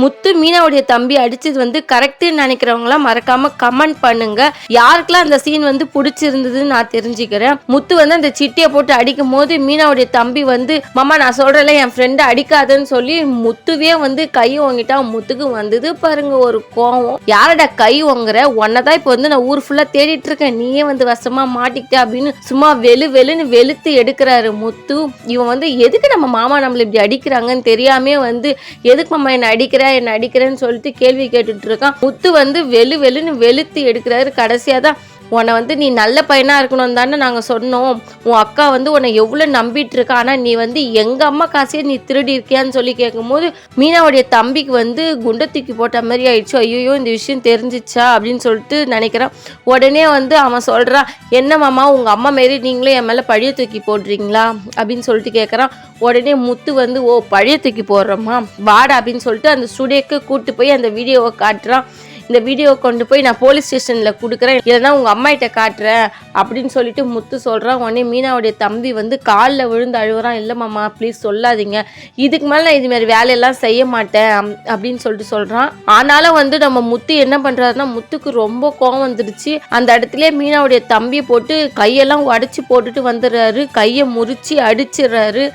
முத்து மீனாவுடைய தம்பி அடிச்சது வந்து கரெக்டுன்னு நினைக்கிறவங்களாம் மறக்காம கமெண்ட் பண்ணுங்க. யாருக்கெல்லாம் அந்த சீன் வந்து பிடிச்சிருந்ததுன்னு நான் தெரிஞ்சுக்கிறேன். முத்து வந்து அந்த சிட்டியை போட்டு அடிக்கும் போது மீனாவுடைய தம்பி வந்து மாமா நான் சொல்றேன்ல என் ஃப்ரெண்டு அடிக்காதுன்னு சொல்லி முத்துவே வந்து கை வாங்கிட்டா முத்துக்கு வந்தது பாருங்க ஒரு கோவம். யாரடா கை வாங்குற உன்னதான் இப்போ வந்து நான் ஊர் ஃபுல்லா தேடிட்டு இருக்கேன் நீயே வந்து வசமா மாட்டிக்கிட்ட அப்படின்னு சும்மா வெளு வெளுன்னு வெளுத்து எடுக்கிறாரு முத்து. இவன் வந்து எதுக்கு நம்ம மாமா நம்மள இப்படி அடிக்கிறாங்கன்னு தெரியாமே வந்து எதுக்கு மாமா என்ன அடிக்கிற? என்ன அடிக்கிறேன்னு சொல்லிட்டு கேள்வி கேட்டுட்டு இருக்கான். முத்து வந்து வெளு வெளுன்னு வெளுத்து எடுக்கிறாரு. கடைசியா தான் உன்னை வந்து நீ நல்ல பையனாக இருக்கணும் தானே நாங்கள் சொன்னோம். உன் அக்கா வந்து உன்னை எவ்வளோ நம்பிட்டு இருக்கா? ஆனால் நீ வந்து எங்கள் அம்மா காசையே நீ திருடி இருக்கியான்னு சொல்லி கேட்கும்போது மீனாவுடைய தம்பிக்கு வந்து குண்டை தூக்கி போட்ட மாதிரி ஆயிடுச்சு. ஐயோ இந்த விஷயம் தெரிஞ்சிச்சா? அப்படின்னு சொல்லிட்டு நினைக்கிறான். உடனே வந்து அவன் சொல்கிறான் என்ன மாமா உங்கள் அம்மா மாரி நீங்களே என் மேலே பழைய தூக்கி போடுறீங்களா? அப்படின்னு சொல்லிட்டு கேட்குறான் உடனே முத்து வந்து ஓ பழைய தூக்கி போடுறோமா வாடா அப்படின்னு சொல்லிட்டு அந்த ஸ்டுடியோக்கு கூப்பிட்டு போய் அந்த வீடியோவை காட்டுறான். இந்த வீடியோ கொண்டு போய் நான் போலீஸ் ஸ்டேஷனில் கொடுக்குறேன். இல்லைனா உங்கள் அம்மாகிட்ட காட்டுறேன் அப்படின்னு சொல்லிட்டு முத்து சொல்கிறான் உடனே மீனாவுடைய தம்பி வந்து காலில் விழுந்து அழுகுறான் இல்லை மாமா ப்ளீஸ் சொல்லாதீங்க. இதுக்கு மேலே நான் இதுமாரி வேலையெல்லாம் செய்ய மாட்டேன். அப்படின்னு சொல்லிட்டு சொல்கிறான் ஆனாலும் வந்து நம்ம முத்து என்ன பண்ணுறாருன்னா முத்துக்கு ரொம்ப கோவம் வந்துடுச்சு. அந்த இடத்துல மீனாவுடைய தம்பியை போட்டு கையெல்லாம் உடச்சி போட்டுட்டு வந்துடுறாரு. கையை முறிச்சு அடிச்சிடுறாரு.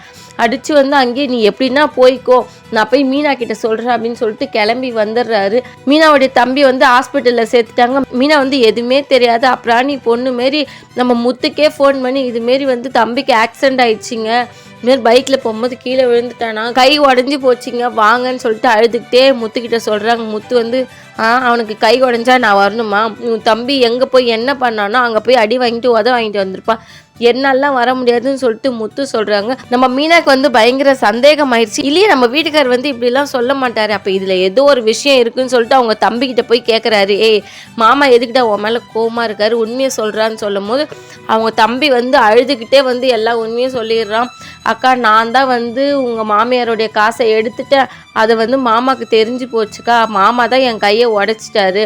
அடிச்சு வந்து அங்கேயே நீ எப்படின்னா போய்க்கோ. நான் போய் மீனா கிட்ட சொல்கிறேன் அப்படின்னு சொல்லிட்டு கிளம்பி வந்துடுறாரு. மீனாவுடைய தம்பி வந்து ஹாஸ்பிட்டலில் சேர்த்துட்டாங்க. மீனா வந்து எதுவுமே தெரியாது அப்புறாணி பொண்ணு மாரி நம்ம முத்துக்கே ஃபோன் பண்ணி இதுமாரி வந்து தம்பிக்கு ஆக்சிடென்ட் ஆயிடுச்சுங்க. இதுமாரி பைக்கில் போகும்போது கீழே விழுந்துட்டானா? கை உடஞ்சி போச்சுங்க. வாங்கன்னு சொல்லிட்டு அழுதுகிட்டே முத்துக்கிட்ட சொல்கிறாங்க முத்து வந்து ஆ அவனுக்கு கை உடஞ்சா நான் வரணுமா? உன் தம்பி எங்கே போய் என்ன பண்ணானோ அங்கே போய் அடி வாங்கிட்டு உத வாங்கிட்டு வந்திருப்பான் என்னாலாம் வர முடியாதுன்னு சொல்லிட்டு முத்து சொல்றாங்க. நம்ம மீனாக்கு வந்து பயங்கர சந்தேகம் ஆயிடுச்சு இல்லையே நம்ம வீட்டுக்கார் வந்து இப்படிலாம் சொல்ல மாட்டாரு. அப்ப இதுல ஏதோ ஒரு விஷயம் இருக்குன்னு சொல்லிட்டு அவங்க தம்பி கிட்ட போய் கேட்குறாரு ஏய் மாமா எதுக்கிட்ட உன் மேல கோவமா இருக்காரு? உண்மையை சொல்றான்னு சொல்லும் போது அவங்க தம்பி வந்து அழுதுகிட்டே வந்து எல்லா உண்மையும் சொல்லிடுறான். அக்கா நான் தான் வந்து உங்க மாமியாருடைய காசை எடுத்துட்டேன் அதை வந்து மாமாக்கு தெரிஞ்சு போச்சுக்கா. மாமா தான் என் கையை உடைச்சிட்டாரு.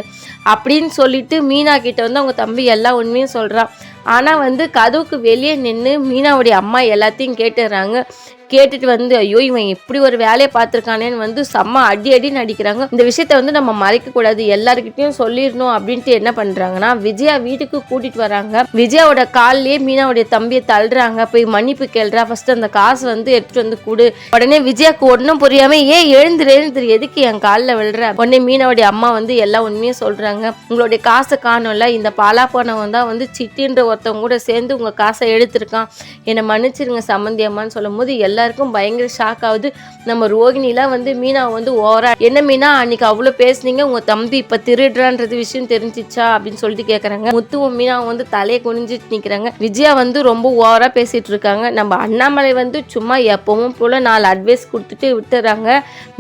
அப்படின்னு சொல்லிட்டு மீனா கிட்ட வந்து அவங்க தம்பி எல்லா உண்மையும் சொல்றான். ஆனால் வந்து கதவுக்கு வெளியே நின்று மீனாவுடைய அம்மா எல்லாத்தையும் கேட்டுடுறாங்க. கேட்டுட்டு வந்து ஐயோ இவன் இப்படி ஒரு வேலையை பார்த்துருக்கானேன்னு வந்து செம்ம அடி அடின்னு அடிக்கிறாங்க இந்த விஷயத்த வந்து நம்ம மறைக்கக்கூடாது. எல்லாருக்கிட்டையும் சொல்லிடணும். அப்படின்ட்டு என்ன பண்ணுறாங்கன்னா விஜயா வீட்டுக்கு கூட்டிட்டு வராங்க. விஜயாவோட கால்லயே மீனாவுடைய தம்பியை தள்ளுறாங்க. போய் மன்னிப்பு கேள்றா. ஃபர்ஸ்ட் அந்த காசு வந்து எடுத்துட்டு வந்து கொடு. உடனே விஜயாக்கு ஒன்றும் புரியாம ஏன் எழுந்துரு எழுந்துரு. எதுக்கு என் காலில் விழுற? உடனே மீனாவுடைய அம்மா வந்து எல்லா உண்மையும் சொல்றாங்க. உங்களுடைய காசை காணும்ல. இந்த பாலா போனவன் தான் வந்து சிட்டின்ற ஒருத்தவங்க கூட சேர்ந்து உங்க காசை எடுத்திருக்கான். என்னை மன்னிச்சிருங்க சம்மந்தி அம்மான்னு சொல்லும் போது எல்லாருக்கும் பயங்கர ஷாக் ஆகுது. நம்ம ரோகிணிலாம் வந்து மீனா வந்து ஓவரா என்ன மீனா அன்னைக்கு அவ்வளோ பேசுனீங்க உங்கள் தம்பி இப்போ திருடுறான்றது விஷயம் தெரிஞ்சிச்சா? அப்படின்னு சொல்லிட்டு கேட்குறாங்க முத்துவும் மீனாவும் வந்து தலையை குனிஞ்சிட்டு நிற்கிறாங்க விஜயா வந்து ரொம்ப ஓவராக பேசிட்டு இருக்காங்க. நம்ம அண்ணாமலை வந்து சும்மா எப்பவும் போல நாலு அட்வைஸ் கொடுத்துட்டு விட்டுறாங்க.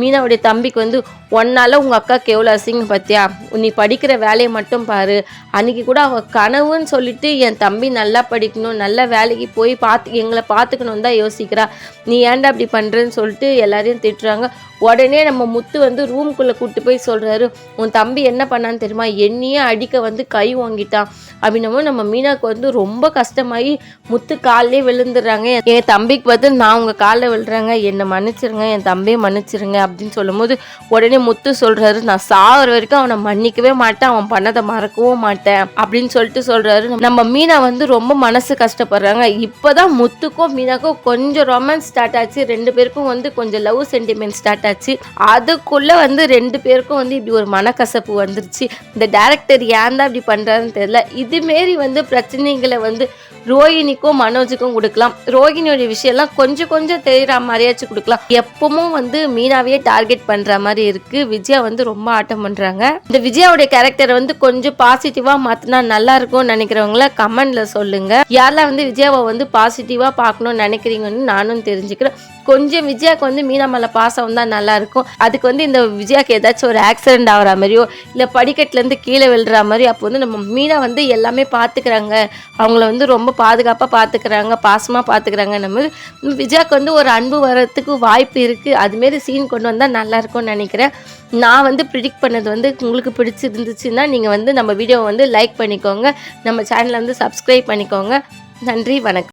மீனாவுடைய தம்பிக்கு வந்து ஒன்னால உங்க அக்காவுக்கு எவ்வளோ அசிங்க பார்த்தியா நீ படிக்கிற வேலையை மட்டும் பாரு. அன்னைக்கு கூட அவ கனவுன்னு சொல்லிட்டு என் தம்பி நல்லா படிக்கணும் நல்ல வேலைக்கு போய் பார்த்து எங்களை பார்த்துக்கணும் தான் யோசிக்கிறா. நீ ஏன்டா அப்படி பண்ணுறேன்னு சொல்லிட்டு எல்லாரையும் திட்டுறாங்க. உடனே நம்ம முத்து வந்து ரூம்குள்ளே கூப்பிட்டு போய் சொல்கிறாரு உன் தம்பி என்ன பண்ணான்னு தெரியுமா? என்னையே அடிக்க வந்து கை வாங்கிட்டான். அப்படின்னமோ நம்ம மீனாக்கு வந்து ரொம்ப கஷ்டமாயி முத்து காலிலே விழுந்துடுறாங்க. என் தம்பிக்கு பார்த்து நான் உங்கள் காலில் விழுறாங்க. என்னை மன்னிச்சிருங்க. என் தம்பியை மன்னிச்சிருங்க. அப்படின்னு சொல்லும்போது உடனே முத்து சொல்கிறாரு நான் சாகிற வரைக்கும் அவனை மன்னிக்கவே மாட்டேன். அவன் பண்ணதை மறக்கவும் மாட்டேன். அப்படின்னு சொல்லிட்டு சொல்கிறாரு நம்ம மீனா வந்து ரொம்ப மனசு கஷ்டப்படுறாங்க. இப்போ தான் முத்துக்கும் மீனாக்கும் கொஞ்சம் ரொமான்ஸ் ஸ்டார்ட் ஆச்சு. ரெண்டு பேருக்கும் வந்து கொஞ்சம் லவ் சென்டிமெண்ட் ஸ்டார்ட் ஆச்சு. அதுக்குள்ள வந்து ரெண்டு பேருக்கும் வந்து இப்படி ஒரு மனக்கசப்பு வந்துருச்சு. இந்த டேரக்டர் ஏன் தான் இப்படி பண்றாருன்னு தெரியல. இதுமாரி வந்து பிரச்சனைகளை வந்து ரோஹிணிக்கும் மனோஜுக்கும் கொடுக்கலாம். ரோஹிணியோட விஷயம்லாம் கொஞ்சம் கொஞ்சம் தெரியுற மாதிரியாச்சும் கொடுக்கலாம். எப்பவும் வந்து மீனாவையே டார்கெட் பண்ற மாதிரி இருக்கு. விஜயா வந்து ரொம்ப ஆட்டம் பண்றாங்க. இந்த விஜயாவுடைய கேரக்டர் வந்து கொஞ்சம் பாசிட்டிவா மாத்தினா நல்லா இருக்கும்னு நினைக்கிறவங்கள கமெண்ட்ல சொல்லுங்க. யாரெல்லாம் வந்து விஜயாவை வந்து பாசிட்டிவா பார்க்கணும்னு நினைக்கிறீங்கன்னு நானும் தெரிஞ்சுக்கிறேன். கொஞ்சம் விஜயாக்கு வந்து மீனா மேல பாசம் தான் நல்லா இருக்கும். அதுக்கு வந்து இந்த விஜயாக்கு ஏதாச்சும் ஒரு ஆக்சிடென்ட் ஆகிற மாதிரியோ இல்லை படிக்கட்டுலேருந்து கீழே விழுற மாதிரி அப்போ வந்து நம்ம மீனா வந்து எல்லாமே பார்த்துக்கிறாங்க. அவங்கள வந்து ரொம்ப பாதுகாப்பாக பார்த்துக்கிறாங்க பாசமாக பார்த்துக்கிறாங்க நம்ம விஜயாக்கு வந்து ஒரு அன்பு வரத்துக்கு வாய்ப்பு இருக்குது அதுமாரி சீன் கொண்டு வந்தால் நல்லா இருக்கும்னு நினைக்கிறேன். நான் வந்து ப்ரிடிக்ட் பண்ணது வந்து உங்களுக்கு பிடிச்சிருந்துச்சுன்னா நீங்கள் வந்து நம்ம வீடியோவை வந்து லைக் பண்ணிக்கோங்க. நம்ம சேனலை வந்து சப்ஸ்கிரைப் பண்ணிக்கோங்க. நன்றி வணக்கம்.